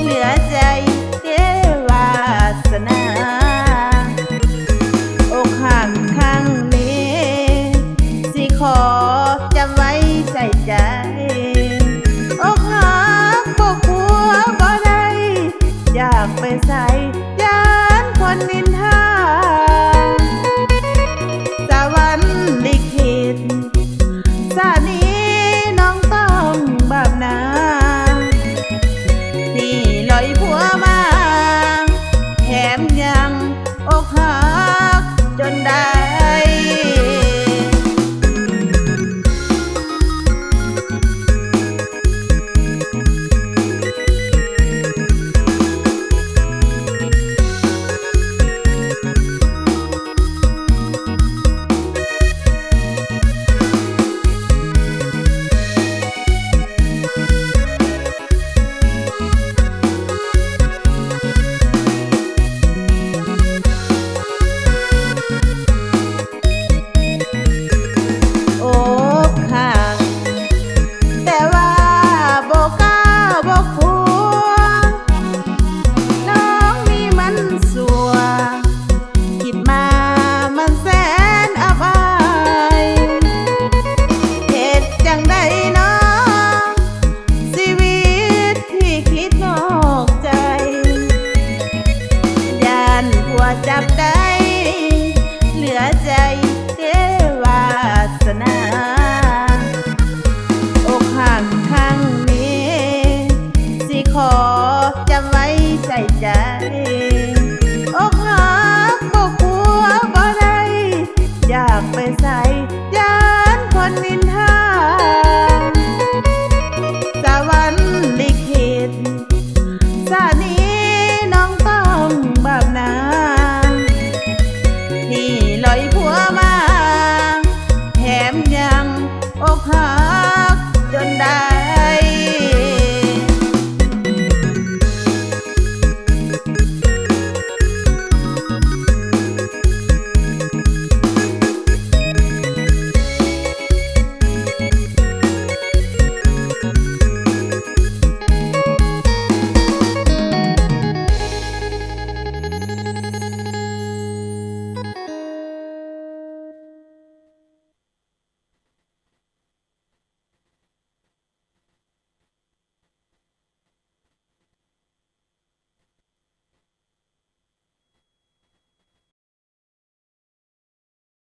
เหลือใจเทวาสนา อกหักครั้งนี้ขอจำไว้ใส่ใจ อกหักบกหัวบ่ไดอยากไปใส่ยานคนนินทาสวรรค์